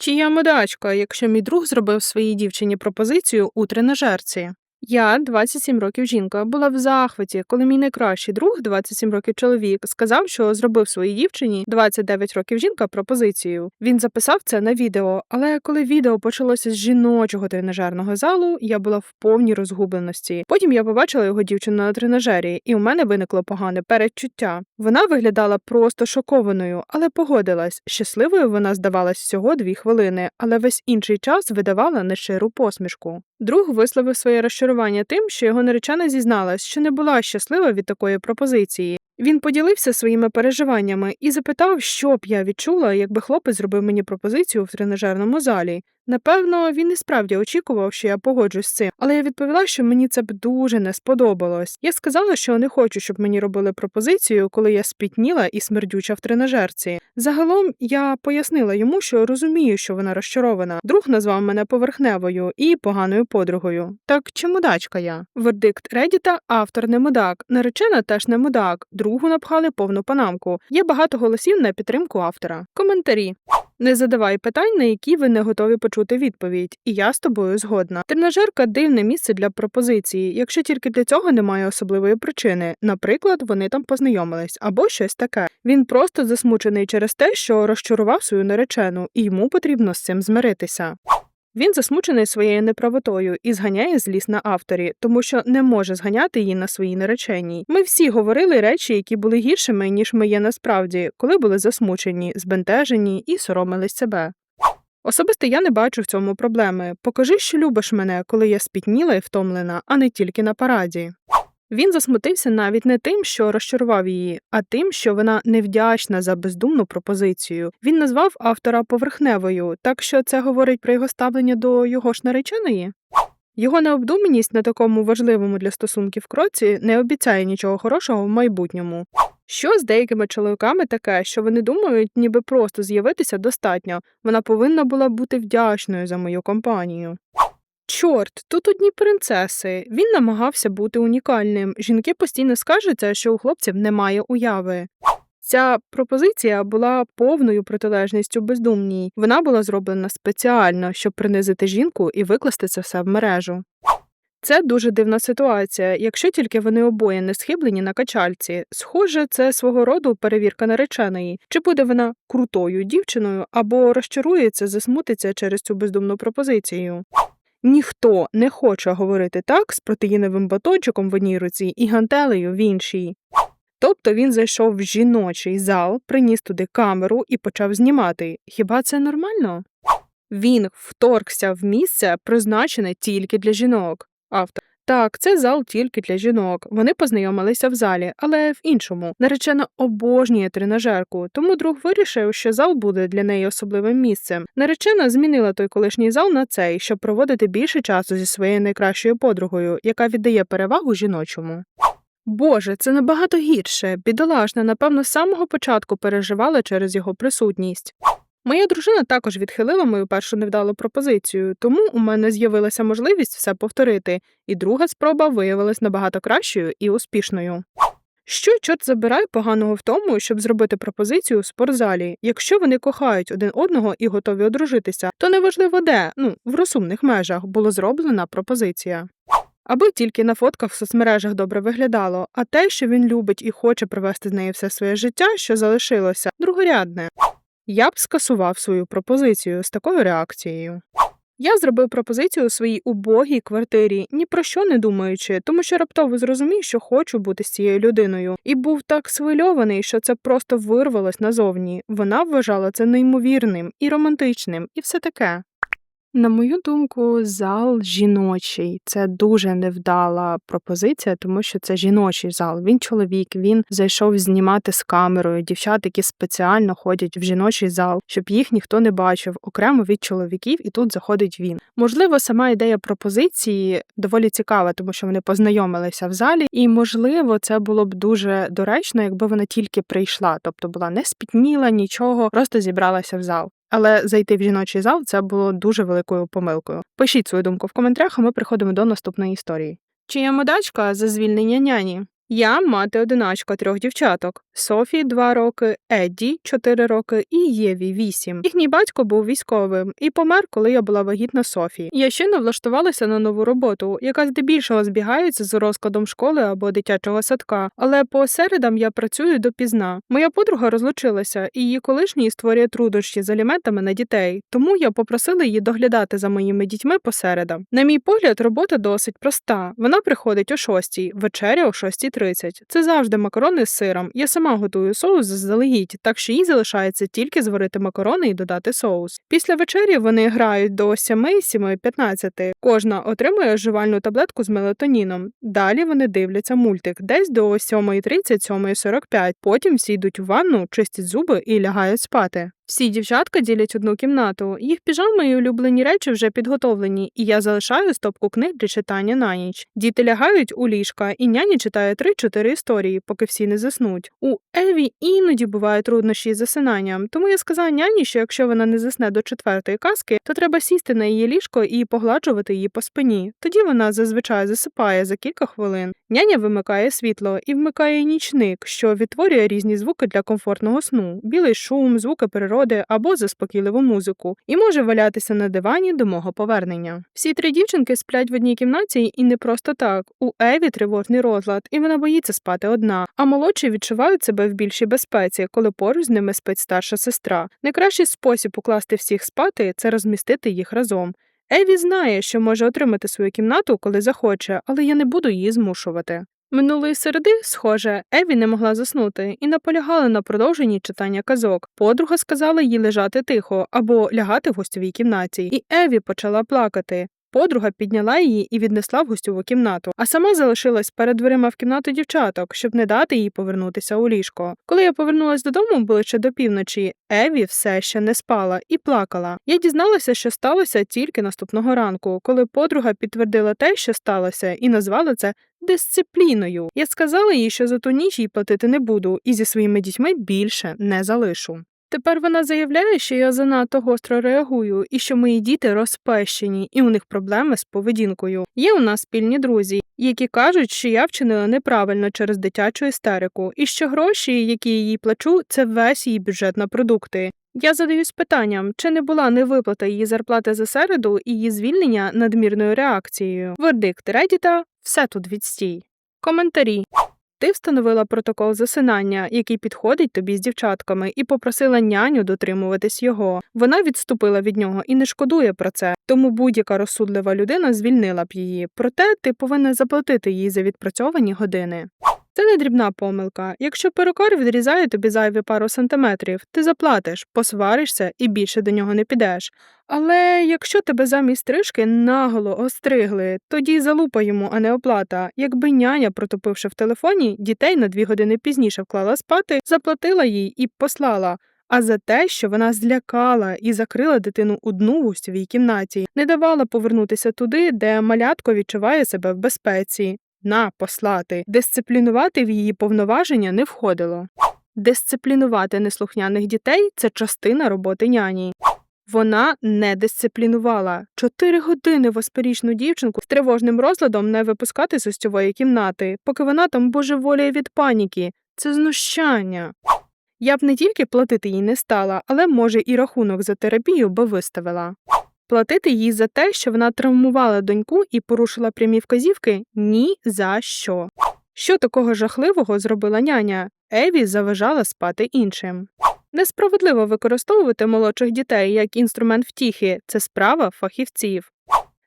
Чи я мудачка, якщо мій друг зробив своїй дівчині пропозицію у тренажерці? Я, 27 років жінка, була в захваті, коли мій найкращий друг, 27 років чоловік, сказав, що зробив своїй дівчині, 29 років жінка, пропозицію. Він записав це на відео, але коли відео почалося з жіночого тренажерного залу, я була в повній розгубленості. Потім я побачила його дівчину на тренажері, і у мене виникло погане передчуття. Вона виглядала просто шокованою, але погодилась. Щасливою вона здавалась всього дві хвилини, але весь інший час видавала нещиру посмішку. Друг висловив своє розчарування тим, що його наречена зізналась, що не була щаслива від такої пропозиції. Він поділився своїми переживаннями і запитав, що б я відчула, якби хлопець зробив мені пропозицію в тренажерному залі. Напевно, він і справді очікував, що я погоджусь з цим, але я відповіла, що мені це б дуже не сподобалось. Я сказала, що не хочу, щоб мені робили пропозицію, коли я спітніла і смердюча в тренажерці. Загалом я пояснила йому, що розумію, що вона розчарована. Друг назвав мене поверхневою і поганою подругою. Так чи мудачка я? Вердикт Редіта автор не мудак, наречена теж не мудак. Другу напхали повну панамку. Є багато голосів на підтримку автора. Коментарі. Не задавай питань, на які ви не готові почути відповідь, і я з тобою згодна. Тренажерка дивне місце для пропозиції, якщо тільки для цього немає особливої причини. Наприклад, вони там познайомились або щось таке. Він просто засмучений через те, що розчарував свою наречену, і йому потрібно з цим змиритися. Він засмучений своєю неправотою і зганяє злість на авторі, тому що не може зганяти її на своїй нареченій. Ми всі говорили речі, які були гіршими, ніж ми є насправді, коли були засмучені, збентежені і соромились себе. Особисто я не бачу в цьому проблеми. Покажи, що любиш мене, коли я спітніла і втомлена, а не тільки на параді. Він засмутився навіть не тим, що розчарував її, а тим, що вона невдячна за бездумну пропозицію. Він назвав автора поверхневою, так що це говорить про його ставлення до його ж нареченої. Його необдуманість на такому важливому для стосунків кроці не обіцяє нічого хорошого в майбутньому. Що з деякими чоловіками таке, що вони думають, ніби просто з'явитися достатньо, вона повинна була бути вдячною за мою компанію. Чорт, тут одні принцеси. Він намагався бути унікальним. Жінки постійно скаржаться, що у хлопців немає уяви. Ця пропозиція була повною протилежністю бездумній. Вона була зроблена спеціально, щоб принизити жінку і викласти це все в мережу. Це дуже дивна ситуація, якщо тільки вони обоє не схиблені на качальці. Схоже, це свого роду перевірка нареченої. Чи буде вона крутою дівчиною або розчарується, засмутиться через цю бездумну пропозицію. Ніхто не хоче говорити так з протеїновим батончиком в одній руці і гантелею в іншій. Тобто він зайшов в жіночий зал, приніс туди камеру і почав знімати. Хіба це нормально? Він вторгся в місце, призначене тільки для жінок. Автор. Так, це зал тільки для жінок. Вони познайомилися в залі, але в іншому. Наречена обожнює тренажерку, тому друг вирішив, що зал буде для неї особливим місцем. Наречена змінила той колишній зал на цей, щоб проводити більше часу зі своєю найкращою подругою, яка віддає перевагу жіночому. Боже, це набагато гірше. Бідолашна, напевно, з самого початку переживала через його присутність. Моя дружина також відхилила мою першу невдалу пропозицію, тому у мене з'явилася можливість все повторити, і друга спроба виявилась набагато кращою і успішною. Що, чорт забирай, поганого в тому, щоб зробити пропозицію в спортзалі. Якщо вони кохають один одного і готові одружитися, то неважливо де, ну, в розумних межах, була зроблена пропозиція. Аби тільки на фотках в соцмережах добре виглядало, а те, що він любить і хоче провести з нею все своє життя, що залишилося, другорядне. Я б скасував свою пропозицію з такою реакцією. Я зробив пропозицію у своїй убогій квартирі, ні про що не думаючи, тому що раптово зрозумів, що хочу бути з цією людиною, і був так схвильований, що це просто вирвалось назовні. Вона вважала це неймовірним і романтичним, і все таке. На мою думку, зал жіночий це дуже невдала пропозиція, тому що це жіночий зал. Він чоловік, він зайшов знімати з камерою. Дівчат, які спеціально ходять в жіночий зал, щоб їх ніхто не бачив, окремо від чоловіків, і тут заходить він. Можливо, сама ідея пропозиції доволі цікава, тому що вони познайомилися в залі, і можливо, це було б дуже доречно, якби вона тільки прийшла, тобто була не спітніла нічого, просто зібралася в зал. Але зайти в жіночий зал це було дуже великою помилкою. Пишіть свою думку в коментарях, а ми приходимо до наступної історії. Чи є модачка за звільнення няні? Я мати одиначка трьох дівчаток: Софі 2 роки, Едді 4 роки і Єві 8. Їхній батько був військовим і помер, коли я була вагітна Софі. Я щойно влаштувалася на нову роботу, яка здебільшого збігається з розкладом школи або дитячого садка. Але по середам я працюю допізна. Моя подруга розлучилася, і її колишній створює труднощі з аліментами на дітей. Тому я попросила її доглядати за моїми дітьми по середам. На мій погляд, робота досить проста. Вона приходить о 6, вечеря о 6.30. Це завжди макарони з сиром. Я сама готую соус заздалегідь, так що їй залишається тільки зварити макарони і додати соус. Після вечері вони грають до 7, 7, 15. Кожна отримує жувальну таблетку з мелатоніном. Далі вони дивляться мультик десь до 7.30, 7.45. Потім всі йдуть у ванну, чистять зуби і лягають спати. Всі дівчатка ділять одну кімнату. Їх піжами і улюблені речі вже підготовлені, і я залишаю стопку книг для читання на ніч. Діти лягають у ліжка, і няні читає 3-4 історії, поки всі не заснуть. У Еві іноді бувають труднощі з засинанням, тому я сказала няні, що якщо вона не засне до четвертої казки, то треба сісти на її ліжко і погладжувати її по спині. Тоді вона зазвичай засипає за кілька хвилин. Няня вимикає світло і вмикає нічник, що відтворює різні звуки для комфортного сну: білий шум, звуки природи або заспокійливу музику, і може валятися на дивані до мого повернення. Всі три дівчинки сплять в одній кімнаті і не просто так. У Еві тривожний розлад, і вона боїться спати одна. А молодші відчувають себе в більшій безпеці, коли поруч з ними спить старша сестра. Найкращий спосіб укласти всіх спати це розмістити їх разом. Еві знає, що може отримати свою кімнату, коли захоче, але я не буду її змушувати. Минулої середи, схоже, Еві не могла заснути і наполягала на продовженні читання казок. Подруга сказала їй лежати тихо або лягати в гостьовій кімнаті, і Еві почала плакати. Подруга підняла її і віднесла в гостьову кімнату, а сама залишилась перед дверима в кімнату дівчаток, щоб не дати їй повернутися у ліжко. Коли я повернулась додому ближче до півночі, Еві все ще не спала і плакала. Я дізналася, що сталося тільки наступного ранку, коли подруга підтвердила те, що сталося, і назвала це дисципліною. Я сказала їй, що за ту ніч їй платити не буду, і зі своїми дітьми більше не залишу. Тепер вона заявляє, що я занадто гостро реагую, і що мої діти розпещені, і у них проблеми з поведінкою. Є у нас спільні друзі, які кажуть, що я вчинила неправильно через дитячу істерику, і що гроші, які їй плачу, це весь її бюджет на продукти. Я задаюсь питанням, чи не була невиплата її зарплати за середу і її звільнення надмірною реакцією. Вердикт Редіта все тут відстій. Коментарі. Ти встановила протокол засинання, який підходить тобі з дівчатками, і попросила няню дотримуватись його. Вона відступила від нього і не шкодує про це, тому будь-яка розсудлива людина звільнила б її. Проте ти повинна заплатити їй за відпрацьовані години. Це не дрібна помилка. Якщо перукар відрізає тобі зайві пару сантиметрів, ти заплатиш, посваришся і більше до нього не підеш. Але якщо тебе замість стрижки наголо остригли, тоді залупа йому, а не оплата. Якби няня, протопивши в телефоні, дітей на дві години пізніше вклала спати, заплатила їй і послала. А за те, що вона злякала і закрила дитину одну в гостьовій кімнаті, не давала повернутися туди, де малятко відчуває себе в безпеці. На послати, дисциплінувати в її повноваження не входило. Дисциплінувати неслухняних дітей це частина роботи няні. Вона не дисциплінувала чотири години восьмирічну дівчинку з тривожним розладом не випускати з гостьової кімнати, поки вона там божеволіє від паніки. Це знущання. Я б не тільки платити їй не стала, але може і рахунок за терапію би виставила. Платити їй за те, що вона травмувала доньку і порушила прямі вказівки ні за що. Що такого жахливого зробила няня? Еві заважала спати іншим. Несправедливо використовувати молодших дітей як інструмент втіхи це справа фахівців.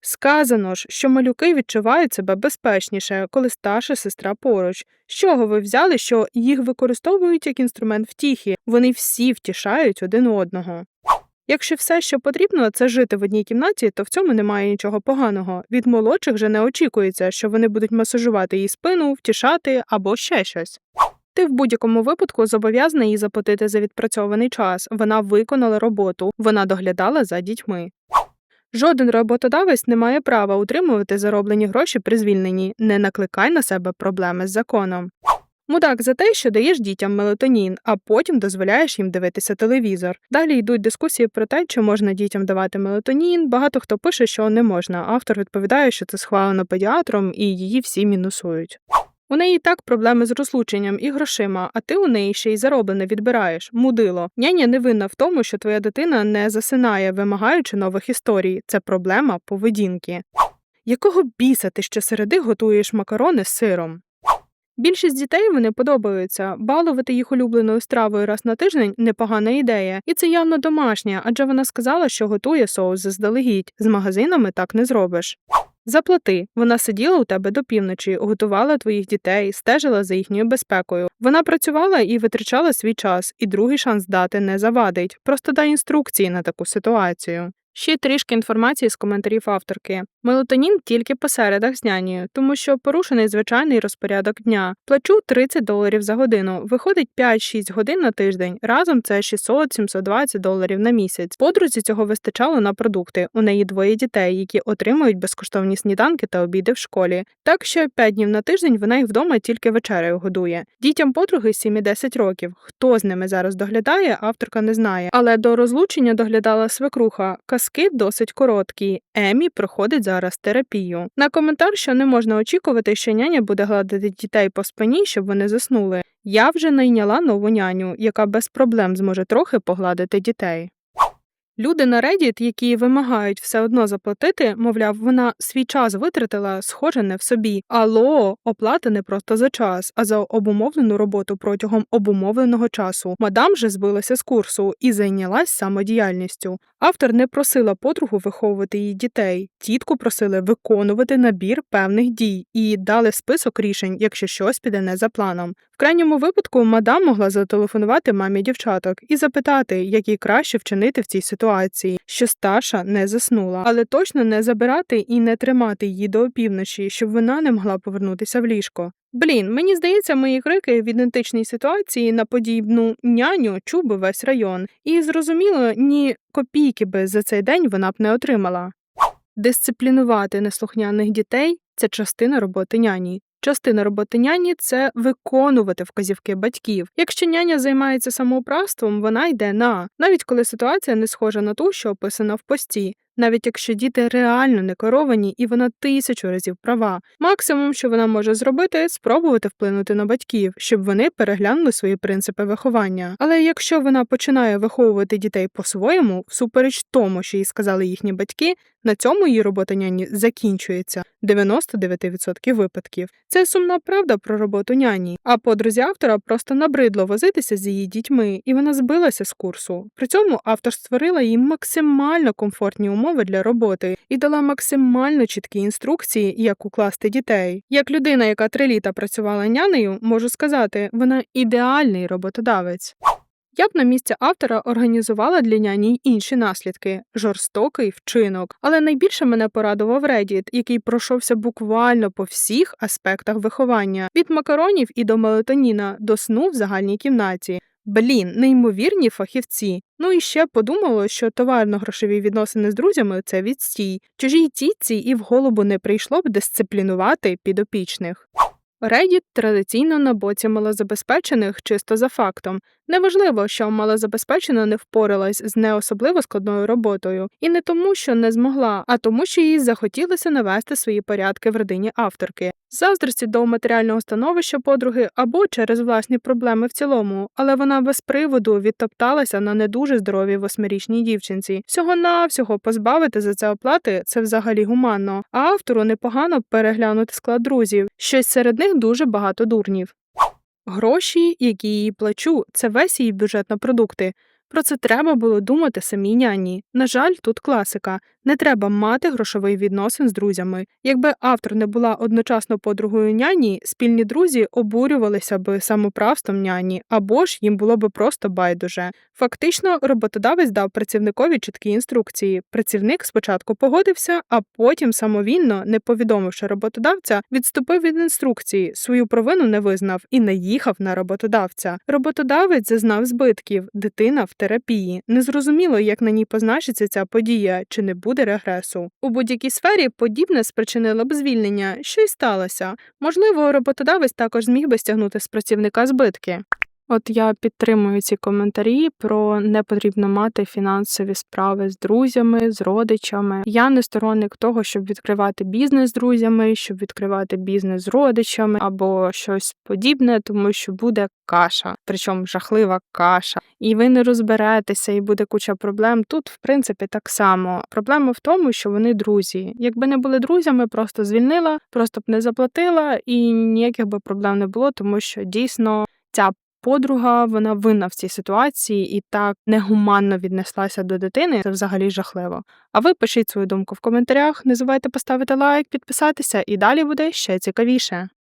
Сказано ж, що малюки відчувають себе безпечніше, коли старша сестра поруч. З чого ви взяли, що їх використовують як інструмент втіхи? Вони всі втішають один одного. Якщо все, що потрібно, це жити в одній кімнаті, то в цьому немає нічого поганого. Від молодших же не очікується, що вони будуть масажувати їй спину, втішати або ще щось. Ти в будь-якому випадку зобов'язана їй заплатити за відпрацьований час. Вона виконала роботу, вона доглядала за дітьми. Жоден роботодавець не має права утримувати зароблені гроші при звільненні. Не накликай на себе проблеми з законом. Мудак за те, що даєш дітям мелатонін, а потім дозволяєш їм дивитися телевізор. Далі йдуть дискусії про те, чи можна дітям давати мелатонін. Багато хто пише, що не можна. Автор відповідає, що це схвалено педіатром, і її всі мінусують. У неї так проблеми з розлученням і грошима, а ти у неї ще й зароблене відбираєш. Мудило. Няня не винна в тому, що твоя дитина не засинає, вимагаючи нових історій. Це проблема поведінки. Якого біса ти щосереди готуєш макарони з сиром? Більшість дітей вони подобаються. Балувати їх улюбленою стравою раз на тиждень непогана ідея, і це явно домашня, адже вона сказала, що готує соус заздалегідь. З магазинами так не зробиш. Заплати. Вона сиділа у тебе до півночі, готувала твоїх дітей, стежила за їхньою безпекою. Вона працювала і витрачала свій час, і другий шанс дати не завадить. Просто дай інструкції на таку ситуацію. Ще трішки інформації з коментарів авторки. Мелатонін тільки по середах тому що порушений звичайний розпорядок дня. Плачу 30 доларів за годину. Виходить 5-6 годин на тиждень. Разом це 600-720 доларів на місяць. Подрузі цього вистачало на продукти. У неї двоє дітей, які отримують безкоштовні сніданки та обіди в школі. Так що 5 днів на тиждень вона їх вдома тільки вечерею годує. Дітям подруги 7 і 10 років. Хто з ними зараз доглядає, авторка не знає. Але до розлучення доглядала свекруха. Казки досить короткі. Емі проходить зараз терапію. На коментар, що не можна очікувати, що няня буде гладити дітей по спині, щоб вони заснули. Я вже найняла нову няню, яка без проблем зможе трохи погладити дітей. Люди на Reddit, які вимагають все одно заплатити, мовляв, вона свій час витратила, схоже, не в собі. Алло, оплата не просто за час, а за обумовлену роботу протягом обумовленого часу. Мадам же збилася з курсу і зайнялась самодіяльністю. Автор не просила подругу виховувати її дітей. Тітку просили виконувати набір певних дій і дали список рішень, якщо щось піде не за планом. В крайньому випадку мадам могла зателефонувати мамі дівчаток і запитати, як їй краще вчинити в цій ситуації, що старша не заснула, але точно не забирати і не тримати її до опівночі, щоб вона не могла повернутися в ліжко. Блін, мені здається, мої крики в ідентичній ситуації на подібну няню чув би весь район, і зрозуміло, ні копійки би за цей день вона б не отримала. Дисциплінувати неслухняних дітей це частина роботи няні. Частина роботи няні це виконувати вказівки батьків. Якщо няня займається самоуправством, вона йде на, навіть коли ситуація не схожа на ту, що описана в пості. Навіть якщо діти реально не керовані і вона тисячу разів права, максимум, що вона може зробити, спробувати вплинути на батьків, щоб вони переглянули свої принципи виховання. Але якщо вона починає виховувати дітей по-своєму, всупереч тому, що їй сказали їхні батьки, на цьому її робота няні закінчується 99% випадків. Це сумна правда про роботу няні. А подрузі автора просто набридло возитися з її дітьми, і вона збилася з курсу. При цьому автор створила їй максимально комфортні умови для роботи і дала максимально чіткі інструкції, як укласти дітей. Як людина, яка три літа працювала нянею, можу сказати, вона ідеальний роботодавець. Я б на місці автора організувала для няні й інші наслідки жорстокий вчинок. Але найбільше мене порадував Reddit, який пройшовся буквально по всіх аспектах виховання від макаронів і до мелатоніна до сну в загальній кімнаті. Блін, неймовірні фахівці. Ну і ще подумало, що товарно-грошові відносини з друзями це відстій. Чужій тітці і в голову не прийшло б дисциплінувати підопічних. Reddit традиційно на боці малозабезпечених чисто за фактом. Неважливо, що малозабезпечена не впоралась з не особливо складною роботою, і не тому, що не змогла, а тому, що їй захотілося навести свої порядки в родині авторки. Заздрості до матеріального становища подруги або через власні проблеми в цілому, але вона без приводу відтопталася на не дуже здоровій восьмирічній дівчинці. Всього навсього позбавити за це оплати це взагалі гуманно, а автору непогано переглянути склад друзів. Щось серед них дуже багато дурнів. Гроші, які їй плачу, це весь її бюджет на продукти. Про це треба було думати самій няні. На жаль, тут класика. Не треба мати грошовий відносин з друзями. Якби автор не була одночасно подругою няні, спільні друзі обурювалися би самоправством няні, або ж їм було би просто байдуже. Фактично, роботодавець дав працівникові чіткі інструкції. Працівник спочатку погодився, а потім самовільно, не повідомивши роботодавця, відступив від інструкції, свою провину не визнав і не їхав на роботодавця. Роботодавець зазнав збитків, дитина терапії. Незрозуміло, як на ній позначиться ця подія, чи не буде регресу. У будь-якій сфері подібне спричинило б звільнення, що й сталося. Можливо, роботодавець також зміг би стягнути з працівника збитки. От я підтримую ці коментарі про не потрібно мати фінансові справи з друзями, з родичами. Я не сторонник того, щоб відкривати бізнес з друзями, щоб відкривати бізнес з родичами або щось подібне, тому що буде каша, причому жахлива каша. І ви не розберетеся, і буде куча проблем. Тут, в принципі, так само. Проблема в тому, що вони друзі. Якби не були друзями, просто звільнила, просто б не заплатила, і ніяких би проблем не було, тому що дійсно ця подруга вона винна в цій ситуації і так негуманно віднеслася до дитини. Це взагалі жахливо. А ви пишіть свою думку в коментарях. Не забувайте поставити лайк, підписатися, і далі буде ще цікавіше.